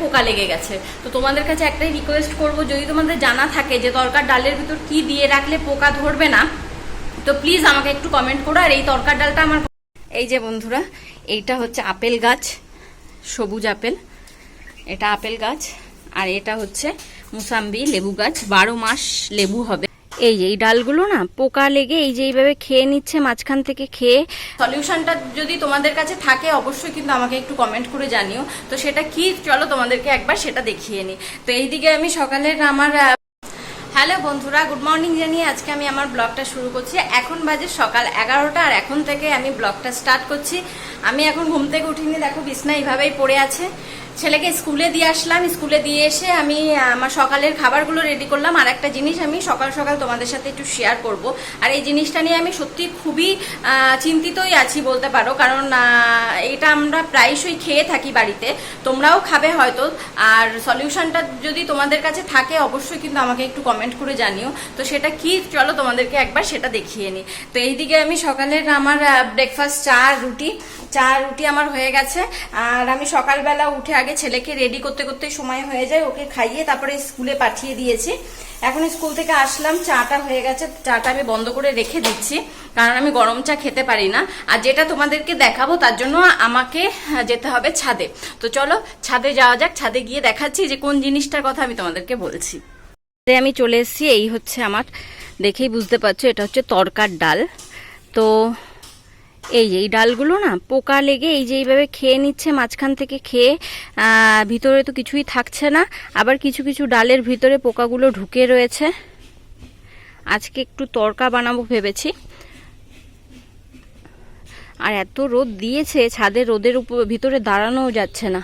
পোকা লেগে গেছে। তো তোমাদের কাছে একটাই রিকোয়েস্ট করব, যদি তোমাদের জানা থাকে যে তরকার ডালের ভিতর কি দিয়ে রাখলে পোকা ধরবে না, তো প্লিজ আমাকে একটু কমেন্ট করো আর এই তরকার ডালটা আমার এই যে বন্ধুরা, এইটা হচ্ছে আপেল গাছ, সবুজ আপেল। এটা আপেল গাছ আর এটা হচ্ছে মুসাম্বি লেবু গাছ। বারো মাস লেবু হবে। এই যে এই ডালগুলো না পোকা লেগে এই যে এইভাবে খেয়ে নিচ্ছে, মাঝখান থেকে খেয়ে। সলিউশনটা যদি তোমাদের কাছে থাকে, অবশ্যই কিন্তু আমাকে একটু কমেন্ট করে জানিও। তো সেটা কি? চলো তোমাদেরকে একবার সেটা দেখিয়ে নিই তো এইদিকে আমি সকালের আমার হ্যালো বন্ধুরা গুড মর্নিং জানিয়ে আজকে আমি আমার ব্লগটা শুরু করছি। এখন বাজে সকাল এগারোটা আর এখন থেকে আমি ব্লগটা স্টার্ট করছি। আমি এখন ঘুম থেকে উঠিনি, দেখো বিছনা এইভাবেই পড়ে আছে। ছেলেকে স্কুলে দিয়ে আসলাম। স্কুলে দিয়ে এসে আমি, আমার সকালের খাবারগুলো রেডি করলাম। আর একটা জিনিস আমি সকাল সকাল তোমাদের সাথে একটু শেয়ার করব। আর এই জিনিসটা নিয়ে আমি সত্যি খুবই চিন্তিতই আছি বলতে পারো। কারণ এটা আমরা প্রায়শই খেয়ে থাকি বাড়িতে। তোমরাও খাবে হয়তো। আর সলিউশনটা যদি তোমাদের কাছে থাকে, অবশ্যই কিন্তু আমাকে একটু কমেন্ট করে জানিও। তো সেটা কি? চলো তোমাদেরকে একবার সেটা দেখিয়ে নিই তো এইদিকে আমি সকালের আমার ব্রেকফাস্ট চা, রুটি। চা, রুটি আমার হয়ে গেছে। আর আমি সকালবেলা উঠে আগে ছেলেকে রেডি করতে করতে সময় হয়ে যায়, ওকে খাইয়ে তারপরে স্কুলে পাঠিয়ে দিয়েছি। এখন স্কুল থেকে আসলাম, চাটা হয়ে গেছে, চাটা আমি বন্ধ করে রেখে দিচ্ছি, কারণ আমি গরম চা খেতে পারি না। আর যেটা তোমাদেরকে দেখাবো, তার জন্য আমাকে যেতে হবে ছাদে। তো চলো, ছাদে যাওয়া যাক, ছাদে গিয়ে দেখাচ্ছি যে কোন জিনিসটার কথা আমি তোমাদেরকে বলছি। আমি চলে এসেছি, এই হচ্ছে আমার, দেখেই বুঝতে পারছ, এটা হচ্ছে তরকার ডাল। তো এই যে, এই ডালগুলো না পোকা লেগে এই যে এইভাবে খেয়ে নিচ্ছে, মাঝখান থেকে খেয়ে ভিতরে তো কিছুই থাকছে না। আবার কিছু কিছু ডালের ভিতরে পোকাগুলো ঢুকে রয়েছে। আজকে একটু তরকা বানাবো ভেবেছি। আর এত রোদ দিয়েছে ছাদের রোদের উপর, ভিতরে দাঁড়ানোও যাচ্ছে না।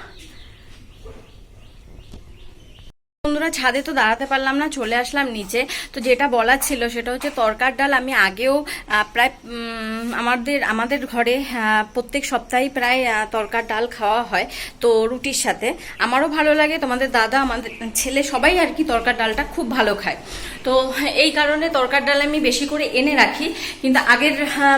বন্ধুরা, ছাদে তো দাঁড়াতে পারলাম না, চলে আসলাম নিচে। তো যেটা বলার ছিল সেটা হচ্ছে তরকার ডাল আমি আগেও প্রায় আমাদের আমাদের ঘরে প্রত্যেক সপ্তাহেই প্রায় তরকার ডাল খাওয়া হয় তো রুটির সাথে। আমারও ভালো লাগে, তোমাদের দাদা, আমাদের ছেলে সবাই আর কি তরকার ডালটা খুব ভালো খায়। তো এই কারণে তরকার ডাল আমি বেশি করে এনে রাখি, কিন্তু আগের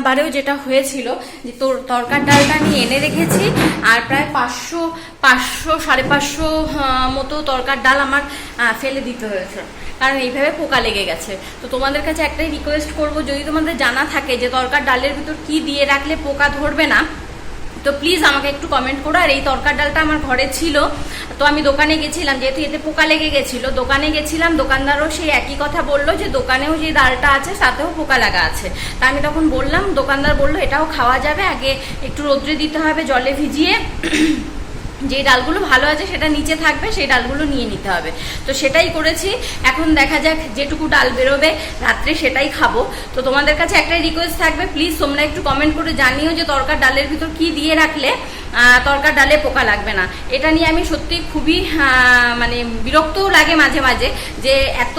বারেও যেটা হয়েছিল যে তোর তরকার ডালটা আমি এনে রেখেছি, আর প্রায় পাঁচশো পাঁচশো, সাড়ে পাঁচশো মতো তরকার ডাল আমার ফেলে দিতে হয়েছে। কারণ এইভাবে পোকা লেগে গেছে। তো তোমাদের কাছে একটাই রিকোয়েস্ট করব, যদি তোমাদের জানা থাকে যে তরকার ডালের ভিতর কি দিয়ে রাখলে পোকা ধরবে না, তো প্লিজ আমাকে একটু কমেন্ট করো। আর এই তরকার ডালটা আমার ঘরে ছিল, তো আমি দোকানে গেছিলাম, যেহেতু এতে পোকা লেগে গেছিল, দোকানে গেছিলাম, দোকানদারও সেই একই কথা বলল যে দোকানেও যে ডালটা আছে তাতেও পোকা লাগা আছে। তা আমি তখন বললাম, দোকানদার বলল, এটাও খাওয়া যাবে, আগে একটু রোদ্রে দিতে হবে, জলে ভিজিয়ে। যে ডালগুলো ভালো আছে সেটা নিচে থাকবে, সেই ডালগুলো নিয়ে নিতে হবে। তো সেটাই করেছি। এখন দেখা যাক যেটুকু ডাল বেরোবে, রাত্রে সেটাই খাব। তো তোমাদের কাছে একটাই রিকোয়েস্ট থাকবে প্লিজ তোমরা একটু কমেন্ট করে জানিও যে তরকার ডালের ভিতর কি দিয়ে রাখলে তরকার ডালে পোকা লাগবে না। এটা নিয়ে আমি সত্যি খুবই মানে বিরক্তও লাগে মাঝে মাঝে যে এত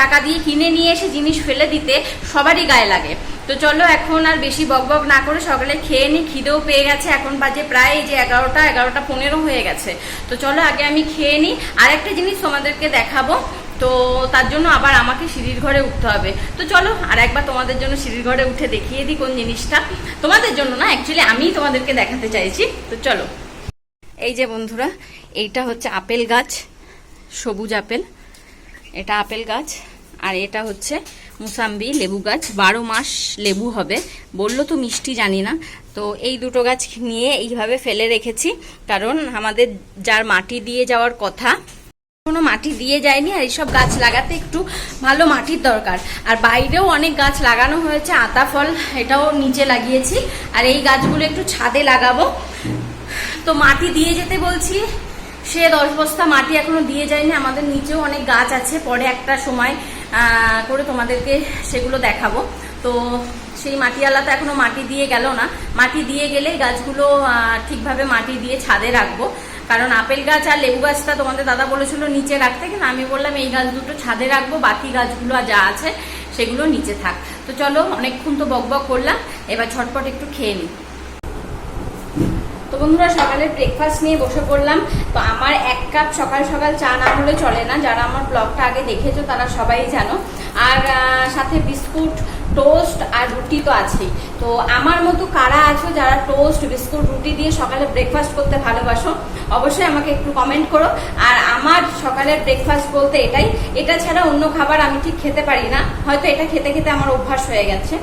টাকা দিয়ে কিনে নিয়ে এসে জিনিস ফেলে দিতে সবারই গায়ে লাগে। তো চলো এখন আর বেশি বকবক না করে সকালে খেয়ে নিই খিদেও পেয়ে গেছে। এখন বাজে প্রায় যে এগারোটা এগারোটা পনেরো হয়ে গেছে। তো চলো আগে আমি খেয়ে নিই আর একটা জিনিস তোমাদেরকে দেখাবো। তো তার জন্য আবার আমাকে সিঁড়ির ঘরে উঠতে হবে। তো চলো আর একবার তোমাদের জন্য সিঁড়ির ঘরে উঠে দেখিয়ে দিই কোন জিনিসটা। তোমাদের জন্য না অ্যাকচুয়ালি আমিই তোমাদেরকে দেখাতে চাইছি। তো চলো। এই যে বন্ধুরা, এইটা হচ্ছে আপেল গাছ, সবুজ আপেল। এটা আপেল গাছ, আর এটা হচ্ছে মুসাম্বি, লেবু গাছ। বারো মাস লেবু হবে। বলল তো মিষ্টি, জানি না। তো এই দুটো গাছ নিয়ে এইভাবে ফেলে রেখেছি। কারণ আমাদের যার মাটি দিয়ে যাওয়ার কথা কোনো মাটি দিয়ে যায়নি। আর এইসব গাছ লাগাতে একটু ভালো মাটির দরকার। আর বাইরেও অনেক গাছ লাগানো হয়েছে, আতা ফল, এটাও নিচে লাগিয়েছি। আর এই গাছগুলো একটু ছাদে লাগাবো। তো মাটি দিয়ে যেতে বলছি। সে দশ বস্তা মাটি এখনও দিয়ে যায়নি। আমাদের নিচেও অনেক গাছ আছে। পরে একটা সময় করে তোমাদেরকে সেগুলো দেখাবো। তো সেই মাটিওয়ালা তো এখনও মাটি দিয়ে গেল না। মাটি দিয়ে গেলে গাছগুলো ঠিকভাবে মাটি দিয়ে ছাদে রাখব। কারণ আপেল গাছ আর লেবু গাছটা তোমাদের দাদা বলেছিল নিচে রাখতে, কিন্তু আমি বললাম এই গাছ দুটো ছাদে রাখব, বাকি গাছগুলো যা আছে সেগুলো নিচে থাক। তো চলো, অনেকক্ষণ তো বকবক করলাম, এবার ঝটপট একটু খেয়ে নিই। তো বন্ধুরা, সকালে ব্রেকফাস্ট নিয়ে বসে পড়লাম। তো আমার এক কাপ সকাল সকাল চা না হলে চলে না। যারা আমার ব্লগটা আগে দেখেছ, তারা সবাই জানো। আর সাথে বিস্কুট টোস্ট আর রুটি তো আছেই। তো আমার মতো কারা আছো যারা টোস্ট বিস্কুট, রুটি দিয়ে সকালে ব্রেকফাস্ট করতে ভালোবাসো, অবশ্যই আমাকে একটু কমেন্ট করো। আর আমার সকালের ব্রেকফাস্ট বলতে এটাই, এটা ছাড়া অন্য খাবার আমি ঠিক খেতে পারি না। হয়তো এটা খেতে খেতে আমার অভ্যাস হয়ে গেছে।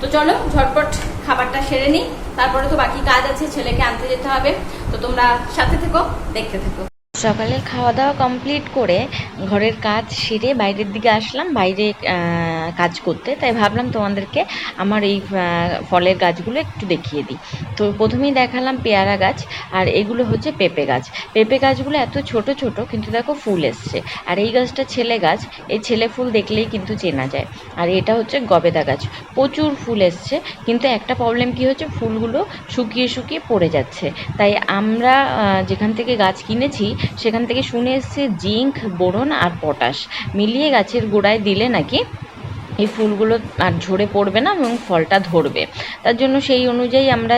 তো চলো, ঝটপট খাবারটা সেরে নিই। তারপরে তো বাকি কাজ আছে, ছেলেকে আনতে যেতে হবে। তো তোমরা সাথে থেকো, দেখতে থেকো। সকালে খাওয়া দাওয়া কমপ্লিট করে ঘরের কাজ সেরে বাইরের দিকে আসলাম, বাইরে কাজ করতে। তাই ভাবলাম তোমাদেরকে আমার এই ফলের গাছগুলো একটু দেখিয়ে দিই। তো প্রথমেই দেখালাম পেয়ারা গাছ, আর এগুলো হচ্ছে পেঁপে গাছ। পেঁপে গাছগুলো এত ছোট ছোট, কিন্তু দেখো ফুল এসছে। আর এই গাছটা ছেলে গাছ, এই ছেলে ফুল দেখলেই কিন্তু চেনা যায়। আর এটা হচ্ছে গবেদা গাছ। প্রচুর ফুল এসছে, কিন্তু একটা প্রবলেম কি হচ্ছে, ফুলগুলো শুকিয়ে শুকিয়ে পড়ে যাচ্ছে। তাই আমরা যেখান থেকে গাছ কিনেছি, সেখান থেকে শুনে এসেছি জিঙ্ক, বোরন আর পটাশ। মিলিয়ে গাছের গোড়ায় দিলে নাকি এই ফুলগুলো আর ঝরে পড়বে না এবং ফলটা ধরবে। তার জন্য সেই অনুযায়ী আমরা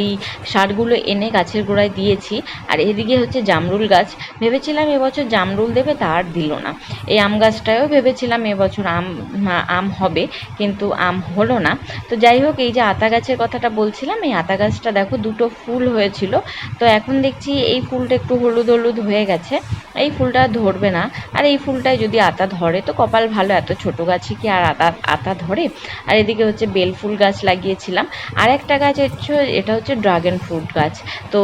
এই সারগুলো এনে গাছের গোড়ায় দিয়েছি। আর এদিকে হচ্ছে জামরুল গাছ। ভেবেছিলাম এবছর জামরুল দেবে, তা আর দিল না। এই আম গাছটাও ভেবেছিলাম এবছর আম আম হবে, কিন্তু আম হলো না। তো যাই হোক, এই যে আতা গাছের কথাটা বলছিলাম, এই আতা গাছটা দেখো দুটো ফুল হয়েছিল। তো এখন দেখছি এই ফুলটা একটু হলুদ হলুদ হয়ে গেছে। এই ফুলটা ধরবে না। আর এই ফুলটায় যদি আতা ধরে, তো কপাল ভালো। এত ছোট গাছে কি আর আতা আতা ধরে? আর এদিকে হচ্ছে বেল ফুল গাছ লাগিয়েছিলাম। আর একটা গাছ হচ্ছে, এটা হচ্ছে ড্রাগন ফ্রুট গাছ। তো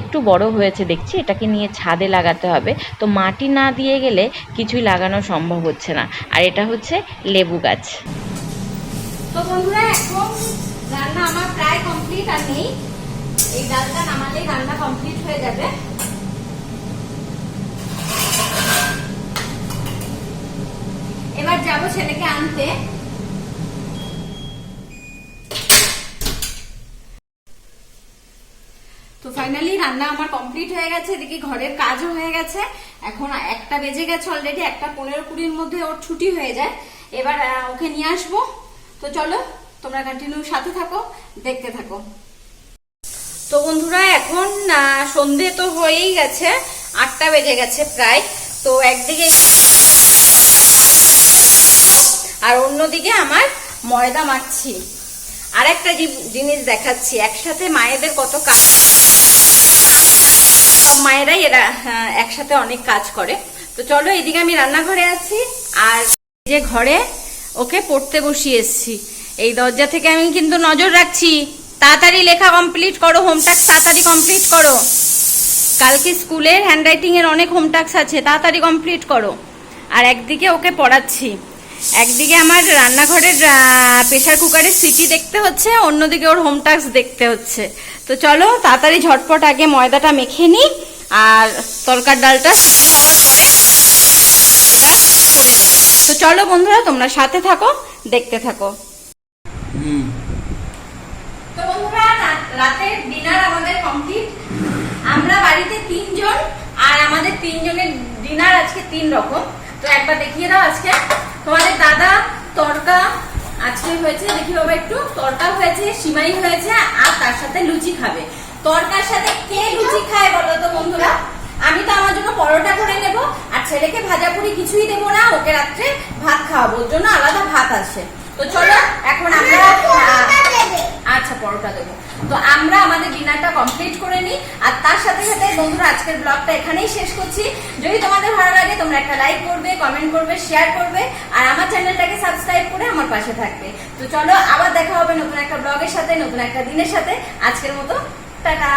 একটু বড় হয়েছে দেখছি, এটাকে নিয়ে ছাদে লাগাতে হবে। তো মাটি না দিয়ে গেলে কিছুই লাগানো সম্ভব হচ্ছে না। আর এটা হচ্ছে লেবু গাছ। তো বন্ধুরা, এখন রান্না আমার প্রায় কমপ্লিট আর নেই। এই ডালটা নামালেই রান্না কমপ্লিট হয়ে যাবে এবার যাব ছেলেকে আনতে। তো ফাইনালি রান্না আমার কমপ্লিট হয়ে গেছে, এদিকে ঘরের কাজও হয়ে গেছে। এখন একটা বেজে গেছে অলরেডি একটা পনেরো কুড়ির মধ্যে ওর ছুটি হয়ে যায়। এবার ওকে নিয়ে আসব। তো চলো, তোমরা কন্টিনিউ সাথে থাকো, দেখতে থাকো। তো বন্ধুরা, এখন সন্ধে তো হয়েই গেছে, আটটা বেজে গেছে প্রায়। তো একদিকে আর অন্যদিকে আমার ময়দা মাখছি। আর একটা জিনিস দেখাচ্ছি, একসাথে মায়েদের কত কাজ। সব মায়েরাই এরা একসাথে অনেক কাজ করে। তো চলো এদিকে আমি রান্নাঘরে আছি, আর যে ঘরে ওকে পড়তে বসিয়ে এসছি। এই দরজা থেকে আমি কিন্তু নজর রাখছি। তাড়াতাড়ি লেখা কমপ্লিট করো হোমটাস্ক তাড়াতাড়ি কমপ্লিট করো। কালকে স্কুলের হ্যান্ডরাইটিং এর অনেক হোমটাস্ক আছে, তাড়াতাড়ি কমপ্লিট করো। আর একদিকে ওকে পড়াচ্ছি। একদিকে আমার রান্নাঘরের প্রেশার কুকারের সিটি দেখতে হচ্ছে অন্যদিকে ওর হোমটাস্ক দেখতে হচ্ছে। তো চলো তাড়াতাড়ি ঝটপট আগে ময়দাটা মেখে নিই আর তরকার ডালটা হওয়ার পরে এটা করে নেব তো চলো বন্ধুরা তোমরা সাথে থাকো দেখতে থাকো। তো বন্ধুরা রাতের ডিনার আমাদের কমপ্লিট আমরা বাড়িতে তিনজন আর আমাদের তিনজনের ডিনার আজকে তিন রকম। তো একবার দেখিয়ে দাও আজকে। তোমাদের দাদা, তরকা আজকে হয়েছে, দেখি বাবা একটু, তরকা হয়েছে, সিমাই হয়েছে, আর তার সাথে লুচি খাবে। তরকার সাথে কে লুচি খায় বলো তো বন্ধুরা? আমি তো আমার জন্য পরোটা করে নেব, আর ছেলেকে ভাজা পুরি কিছুই দেবো না, ওকে রাত্রে ভাত খাওয়াবো, ওর জন্য আলাদা ভাত আছে। তো চলো এখন আমরা আচ্ছা পরোটা দেবো। তো আমরা আমাদের ডিনারটা কমপ্লিট করে নিই আর তার সাথে সাথে বন্ধুরা আজকের ব্লগটা এখানেই শেষ করছি। যদি তোমাদের ভালো লাগে তোমরা একটা লাইক করবে কমেন্ট করবে শেয়ার করবে আর আমার চ্যানেলটাকে সাবস্ক্রাইব করে আমার পাশে থাকবে। তো চলো আবার দেখা হবে নতুন একটা ব্লগের সাথে নতুন একটা দিনের সাথে। আজকের মতো টাটা!